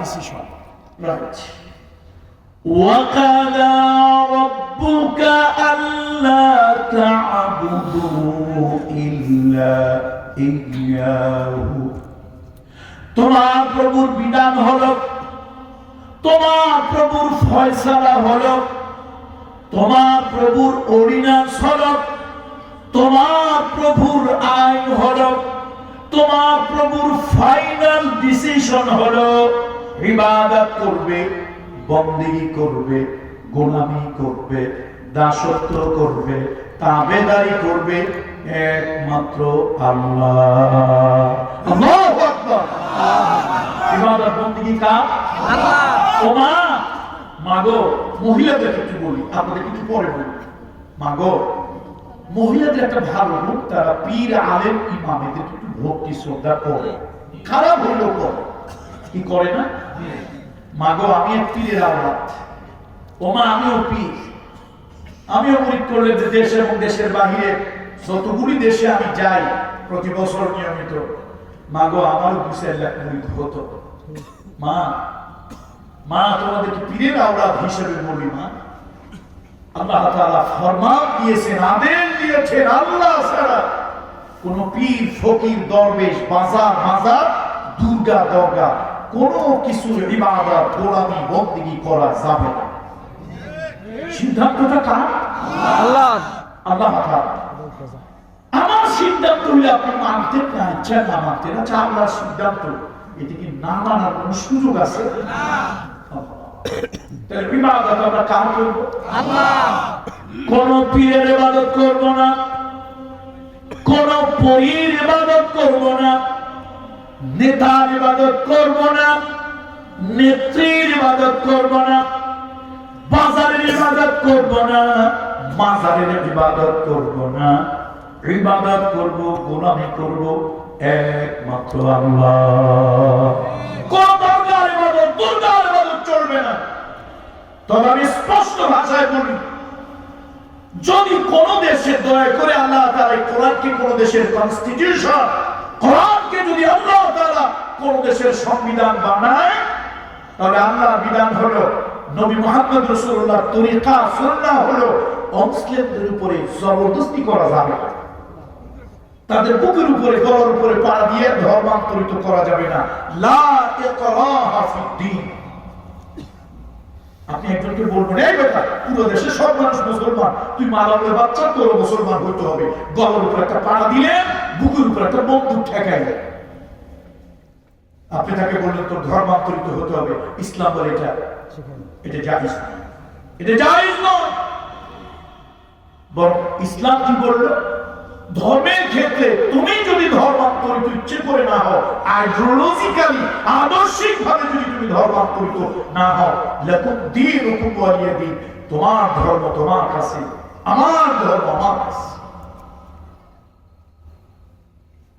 Decision right وقضى ربك ألا تعبدوا إلا إياه তোমার প্রভুর বিধান হলো তোমার প্রভুর ফয়সালা হলো তোমার প্রভুর অরিনাস হলো তোমার প্রভুর আইন হলো তোমার প্রভুর ফাইনাল ডিসিশন হলো ইবাদত করবে বন্দেগি করবে গোলামি করবে দাসত্ব করবে তাবেদারি করবে একমাত্র আল্লাহ। আল্লাহু আকবার। ইবাদত বন্দেগি কার? ও মা মাগো মহিলাদের কিছু বলি আপনাদের কিছু পরে বলি। মাগো মহিলাদের একটা ভালো গুণ তারা পীর আলেম ইমাম এদের একটু ভক্তি শ্রদ্ধা করে। খারাপ হইলেও করে। কি করে না? মাগো, আমি এক পীরের আওলাদ। ও মা আমিও পীর। আমিও মুরিদ করলে যে দেশ এবং দেশের বাহিরে যতগুলি দেশে আমি যাই, প্রতি বছর নিয়মিত। মাগো, আমারও বিশেষ লাখ মুরিদ হতো। মা মা তোমাদেরকে পীরের আওলাদ হিসেবে বলি, মা। আল্লাহ তাআলা ফরমান দিয়েছেন, আদেশ দিয়েছেন, আল্লাহ ছাড়া কোন পীর, ফকির, দরবেশ, বাজার, মাজার, দুর্গা, দরগা কোন কিছু ইবাদত গোলামি বন্দিগি করা যাবে না। সিদ্ধান্তটা কার? আল্লাহ আল্লাহ আমার সিদ্ধান্ত হলে আপনি মানতেন না ইচ্ছা না মানতেন আচ্ছা আল্লাহর সিদ্ধান্ত। এটি কি না মানার কোন সুযোগ আছে? তাহলে ইবাদত আমরা কার করব? কোন পীরের ইবাদত করব না। কোন পরীর ইবাদত করব না। নেতার ইবাদত করব না, নেত্রীর ইবাদত করব না, বাজারের ইবাদত করব না, মাজারের ইবাদত করব না। ইবাদত করব, গোলামি করব, একমাত্র আল্লাহ। কোন দরগার ইবাদত দুর্গার ইবাদত চলবে না। তবে আমি স্পষ্ট ভাষায় বলি, যদি কোন দেশে দয়া করে আল্লাহ তাআলা এই কোরআনকে কোন দেশের কনস্টিটিউশন কোরআনকে যদি আল্লাহ তাআলা কোন দেশের সংবিধান বানায়, তাহলে আল্লাহর বিধান হলো নবী মুহাম্মদ রাসূলুল্লাহ তরিকা, সুন্নাহ হলো অমুসলিমদের উপরে জবরদস্তি করা যাবে না। তাদের বুকের উপরে, গলার উপরে পা দিয়ে ধর্মান্তরিত করা যাবে না। লা আপনি একজনকে বলবেন, এই বেটা, পুরো দেশে সব মানুষ মুসলমান। তুই মালামের বাচ্চা তোর মুসলমান হইতে হবে। গলার উপর একটা পাড়া দিলে বুকের উপর একটা বন্দুক ঠেকাইলে আপনি তাকে বললেন, তোর ধর্মান্তরিত হতে হবে। ইসলাম বলে এটা এটা জাহিজ নয়। এটা জাহিজ নয়। বরং ইসলাম কি বলল? ধর্মের ক্ষেত্রে তুমি যদি ধর্মান্তরিত ইচ্ছে করে না হও আইডিওলজিক্যালি আদর্শিক ভাবে যদি তুমি ধর্মান্তরিত না হও, লাকুম দিন দিন তোমার ধর্ম তোমার কাছে, আমার ধর্ম আমার কাছে।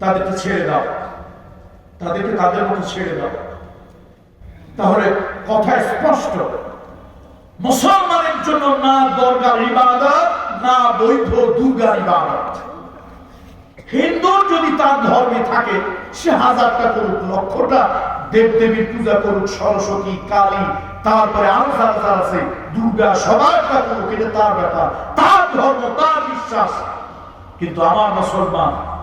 তাদেরকে ছেড়ে দাও। তাদেরকে তাদের মতো ছেড়ে দাও। তাহলে কথা স্পষ্ট। মুসলমানের জন্য না দরগার ইবাদত, না বৈধ দুর্গার ইবাদত। হিন্দুর যদি তার ধর্মে থাকে, সে হাজারটা করুক, লক্ষটা দেব দেবীর পূজা করুক, সরস্বতী, কালী, তারপরে আরও যারা আছে, দুর্গা সবাইটা করুক, এটা তার ব্যাপার। তার ধর্ম, তার বিশ্বাস। কিন্তু আমার মুসলমান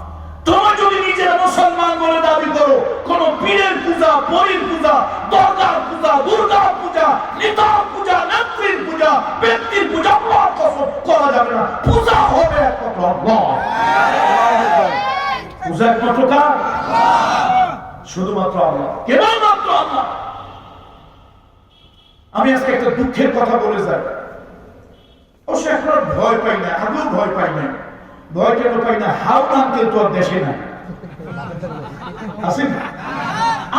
তোমরা যদি নিজেরা মুসলমান বলে দাবি করো। কোন পীরের পূজা, পরীর পূজা, দরগার পূজা, দুর্গার পূজা, নেতার পূজা, নেত্রীর পূজা, ব্যক্তির পূজা করা যাবে না। পূজা হবে পূজা একমাত্র কার? শুধুমাত্র আল্লাহ। কেবলমাত্র আল্লাহ? আমি আজকে একটা দুঃখের কথা বলে যাই। অবশ্য এখন আর ভয় পাই না, আগেও ভয় পাই না কেন পাই না? হাওড়া আঙ্কেল তো আর দেশে আছেন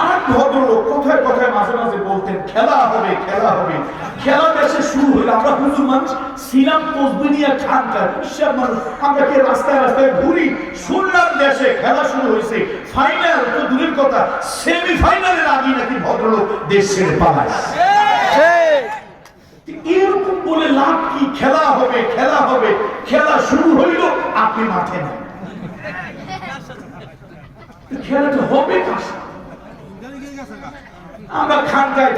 আর ভদ্রলোক কোথায় কোথায় মাঝে মাঝে বলতেন, খেলা হবে খেলা হবে। খেলা দেশে শুরু হইল আমরা হুজুর মানুষ মানুষ। আমরা কি রাস্তায় রাস্তায় ঘুরি? শুনলাম দেশে খেলা শুরু হয়েছে। ফাইনাল তো দূরের কথা। সেমি ফাইনালের আগে নাকি ভদ্রলোক দেশ ছেড়ে পালায় এরকম বলে লাভ কি? খেলা হবে খেলা হবে। খেলা শুরু হইল, আপনি মাঠে নেই খেলাটা হবে আমরা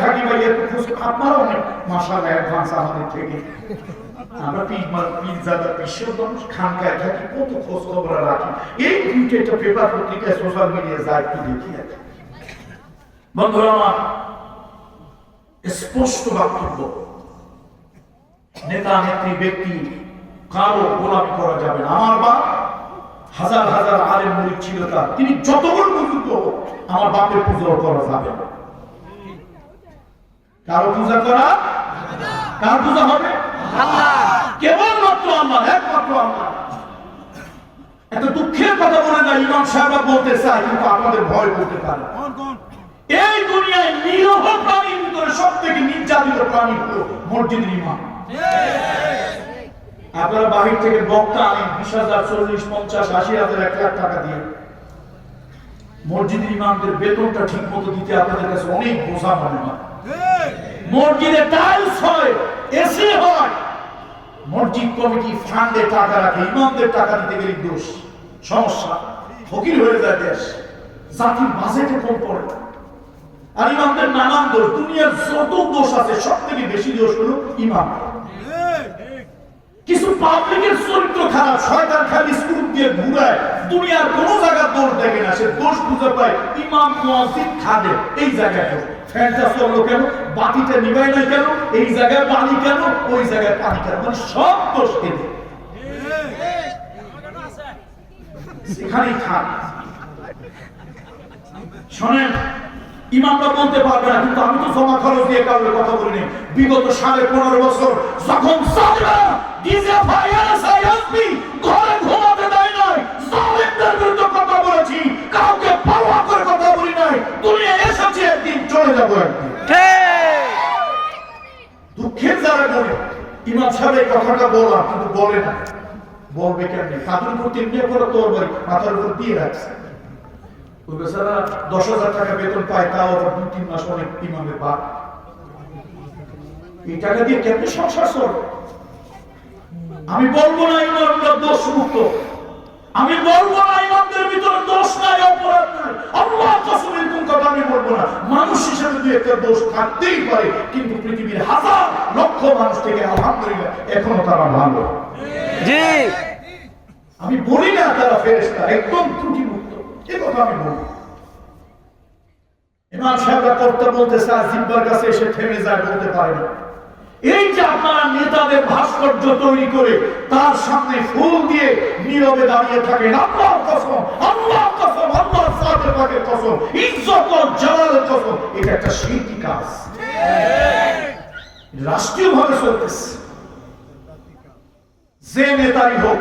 থাকি ভাই খোঁজ আপনারা অনেক মাসালা অ্যাডভান্স আমাদের থেকে। আমরা এই সোশ্যাল দেখি বন্ধুরা স্পষ্ট বক্তব্য নেতা নেত্রী ব্যক্তি কারও গোলামি করা যাবে না। আমার বাপ হাজার হাজার আলেম মুরিদ ছিল তার। তিনি যত বড় বুজুর্গ আমার বাপের পুজো করা যাবে না। কারও পূজা করা কার পূজা হবে? কেবলমাত্র আল্লাহ একমাত্র আল্লাহ। এত দুঃখের কথা বলে না ইমাম সাহেবরা বলতে চায় কিন্তু আপনাদের ভয় করতে পারে। এই দুনিয়ায় নিরহ প্রাণীর ভিতরে সব থেকে নির্যাতিত প্রাণী হলো মসজিদের ইমাম। আপনারা বাহির থেকে বক্তা আনেন বিশ হাজার চল্লিশ পঞ্চাশ আশি হাজার এক লাখ টাকা দিয়ে। মসজিদের ইমামদের বেতনটা ঠিক মতো দিতে আপনাদের কাছে অনেক বোঝা মনে হয়। মসজিদে টাইলস হয় এসি হয়। মসজিদ কমিটি ফান্ডে টাকা রাখে ইমামদের টাকা দিতে গেলে দোষ। সমস্যা ফকির হয়ে যায় দেশ। জাতির বাজেটে কম পড়ে। আর ইমামদের নানান দোষ দুনিয়ার যত দোষ আছে সব থেকে বেশি দোষ হলো ইমাম। কিছু পাবলিকের চরিত্র খারাপ, শয়তান খালি স্কুল দিয়ে ঘুরায়, দুনিয়ার কোন জায়গায় দোষ দেখে না, সে দোষ খুঁজে পায় ইমাম মুয়াজ্জিন খাদে। এই জায়গায় দোষ ফ্যানটা চলল কেন? বাতিটা নিভাই নাই কেন? এই জায়গায় পানি কেন? ওই জায়গায় পানি কেন? মানে সব দোষ কেন সেখানেই থাক। শোনেন ইমামরা বলতে পারবে না, কিন্তু আমি তো জমা খরচ দিয়ে কাউকে কথা বলিনি। বিগত সাড়ে পনেরো বছর যখন ঘরে ঘুমাতে দেয় নাই বিরুদ্ধে কথা বলেছি, কাউকে পাওয়া করে কথা বলি নাই দুনিয়া এসেছে, একদিন চলে যাব একদিন। দুঃখের যারা বলে, ইমাম সাহেব এই কথাটা বললাম কিন্তু বলে না। বলবে কেমনি? তাদের উপর করে তোর মাথার উপর দিয়ে রাখছে। বেচারা দশ হাজার টাকা বেতন পায় তাও আবার দুই তিন মাস অনেক ইমামের এই টাকা দিয়ে কেমনি সংসার চলবে আমি বলব না ইমামরা দোষ মুক্ত আমি বলব না ইমামদের ভিতরে দোষ নাই অপরাধ নাই। আল্লাহ কসম এরকম কথা আমি বলব না। মানুষ হিসেবে দুই একটা দোষ থাকতেই পারে কিন্তু পৃথিবীর হাজার লক্ষ মানুষ থেকে আলহামদুলিল্লাহ এখনও তারা ভালো। জি। আমি বলি না তারা ফেরেস্তা একদম ত্রুটি এ আমি বলি ইমাম সাহেবরা করতে বলতে চায় জিব্বার কাছে এসে থেমে যায়, বলতে পারে এই যে আপনারা নেতাদের ভাস্কর্য তৈরি করে তার সামনে ফুল দিয়ে নীরবে দাঁড়িয়ে থাকেন, আল্লাহর কসম আল্লাহর কসম, আল্লাহর সাথে পাকের কসম, ইজ্জত জালালের কসম, এটা একটা শিরকি কাজ। রাষ্ট্রীয় ভাবে চলতেছে। যে নেতারই হোক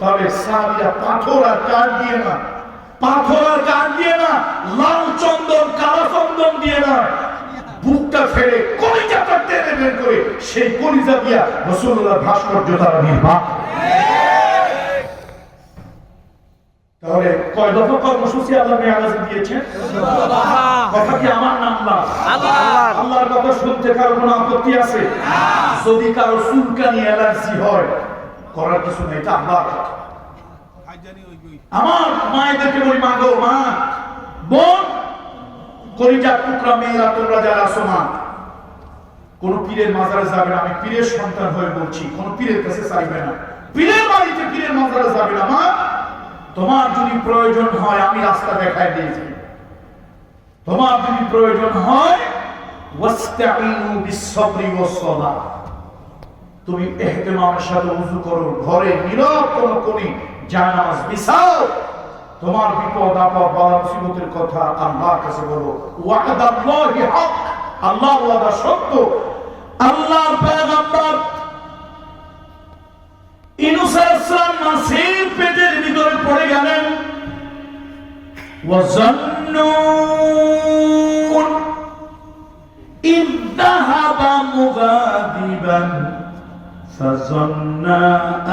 তাহলে সাহাবীরা পাথর আর কাঠ দিয়ে না। পাথর আর কাঠ দিয়ে না লাল চন্দন কালো চন্দন দিয়ে না। বুকটা ফেলে কলিজাটা টেনে বের করে সেই কলিজা দিয়া রসুল্লাহ ভাস্কর্য তারা নির্মাণ। তাহলে কয় দফা কর্মসূচি আল্লাহ মেয়ারাজে দিয়েছেন? কথা কি আমার নাম না আল্লাহর। আল্লাহর। কথা শুনতে কারও কোনো আপত্তি আছে? যদি কারও চুলকানি অ্যালার্জি হয় করার কিছু নেই এটা আল্লাহর কথা। আমার মায়েদেরকে বলি মা গো মা বোন কলিজার টুকরা মেয়েরা তোমরা যারা আছো মা কোন পীরের মাজারে যাবে না আমি পীরের সন্তান হয়ে বলছি কোন পীরের কাছে চাইবে না। পীরের বাড়িতে পীরের মাজারে যাবে না মা তোমার যদি প্রয়োজন হয় আমি রাস্তা দেখাই দিয়েছি তোমার যদি প্রয়োজন হয় ওয়াস্তাঈনু বিস-সাবরি ওয়াস-সালাহ তুমি ইহতিমামের সাথে উযু করো ঘরে নীরব কোন কোনি জানাজ বিছাও তোমার বিপদ আপদ বালা মুসিবতের কথা আল্লাহর কাছে বলো ওয়াদাল্লাহি হক আল্লাহর ওয়াদা সত্য আল্লাহর পয়গম্বর ইনুস আলাইহিস সালাম মাসির পেটের ভিতরে পড়ে গেলেন وظنون إذ ذهب مغاضبا فظن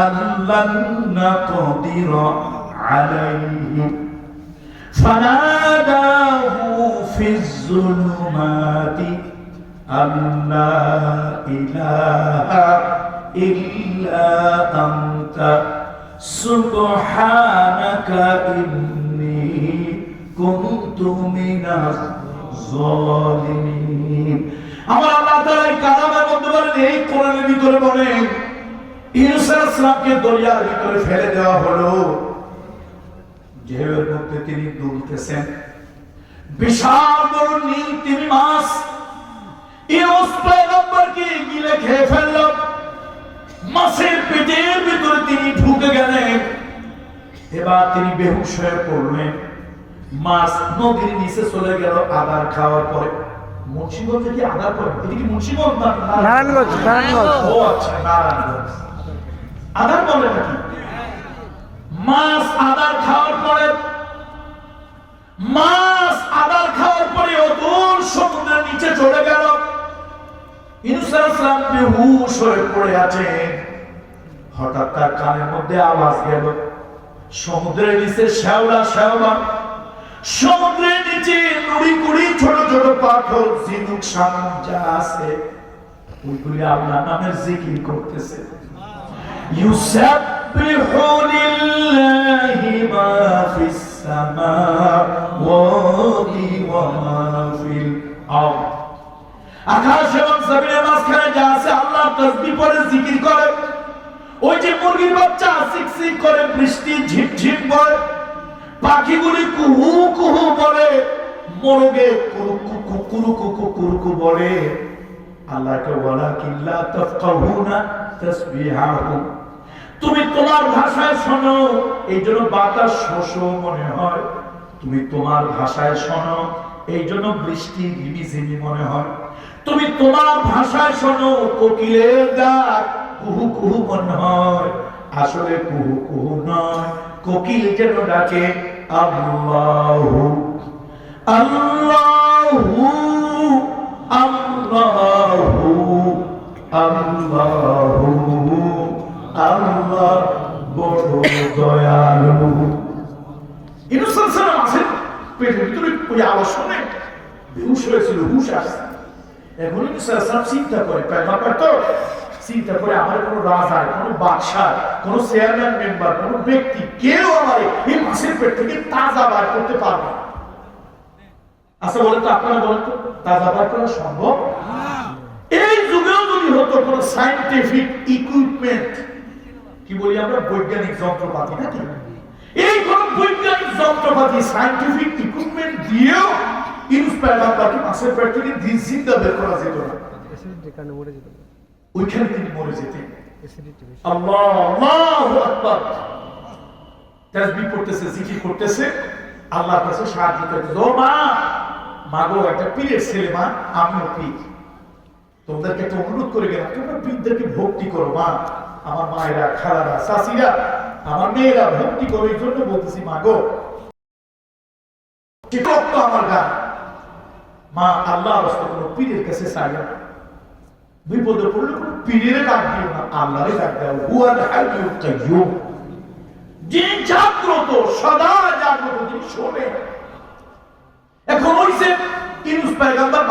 أن لن نقدر عليه فناداه في الظلمات أن لا إله إلا أنت سبحانك إني كنت من الظالمين আমার আল্লাহ তাআলা এই এই কোরআনের ভিতরে বলেন ইউসুফ ইসলামকে দরিয়ার ভিতরে ফেলে দেওয়া হলো। মধ্যে তিনি দুলতেছেন। বিশাল নীল মাছের পেটের ভিতরে তিনি ঢুকে গেলেন। এবার তিনি মাছ নদীর নিচে চলে গেল আদার খাওয়ার পরে। মুন্সিগঞ্জে কি আদার পরে? এটা কি মুন্সিগঞ্জ না নারায়ণগঞ্জ? নারায়ণগঞ্জ ও আচ্ছা নারায়ণগঞ্জ। বলে নাকি? মাছ আদার খাওয়ার পরে মাছ আদার খাওয়ার পরে অদূর সমুদ্রের নিচে চলে গেল। ইনসালাম বেহুশ হয়ে পড়ে আছে। হঠাৎ তার কানের মধ্যে আওয়াজ গেল। সমুদ্রের নিচে শ্যাওলা শ্যাওলা। সমুদ্রের নিচে নুড়ি কুড়ি ছোট ছোট পাথর সিন্দুক সামান যা আছে, ওইগুলি আল্লাহ নামের জিকির করতেছে। ফিল এবং আছে জিকির করে। ওই যে মুরগির বাচ্চা করে বৃষ্টি ঝিপ ঝিপ পাখিগুলি কুহু কুহু বলে, মোরগে কুরুকু কুরুকু কুরুকু বলে। আল্লাহকে বলা, কিল্লা তাফকাহুনা তাসবিহাহুম। তুমি তোমার ভাষায় শোনো, এই জন্য বাতাস শোষ মনে হয়। তুমি তোমার ভাষায় শোনো, এই জন্য বৃষ্টি ঝিমিঝিমি মনে হয়। তুমি তোমার ভাষায় শোনো, কোকিলের ডাক কুহু কুহু মনে হয়। আসলে কুহু কুহু নয়, কোকিল যেন ডাকে আল্লাহু আল্লাহু আল্লাহু আল্লাহু আল্লাহ বড় দয়ালু। ইনুসাল সালাম আছেন পেটের ভিতরে ওই আওয়াজ শুনে বেহুশ হয়েছিল, হুশ আসছে এখন ইনুসাল সালাম চিন্তা করে পেগম্বর তো চিন্তা করে আমার কোনো রাজার কোনো বাদশাহ, কোনো চেয়ারম্যান মেম্বার, কোনো ব্যক্তি কেউ আমার এই পেট থেকে তাজা বার করতে পারবে আচ্ছা আপনারা তাজা বার করা সম্ভব? এই যুগেও যদি হতো কোন সাইন্টিফিক ইকুইপমেন্ট কি বলি আমরা, বৈজ্ঞানিক যন্ত্রপাতি নাকি? এই কোন বৈজ্ঞানিক যন্ত্রপাতি সাইন্টিফিক ইকুইপমেন্ট দিয়েও ইন্সপায়ার আপনাকে মাছের পেট থেকে দিন জিন্দা বের করা যেত না। ওইখানে তিনি মরে যেতেন। আল্লাহ আল্লাহু আকবার। তাসবিহ করতেছে জিকির করতেছে। আল্লাহর কাছে সাহায্য করতেছে। ও মা মাগো একটা পীরের ছেলে মা আমিও পীর। তোমাদেরকে একটা অনুরোধ করে গেলাম তোমরা পীরদেরকে ভক্তি করো মা। আমার মায়েরা খালারা শাশিরা আমার মেয়েরা ভক্তি করো এই জন্য বলতেছি মাগো। আমার গান। মা আল্লাহ রাস্তা কোনো পীরের কাছে চাইবে না। বিপদে পড়লে কোনো পীরের ডাক দিও না আল্লাহরে ডাক দাও। কাইয়ুম। যে জাগ্রত, সদা জাগ্রত শোনে এখন ওই যে ইনুস পয়গম্বর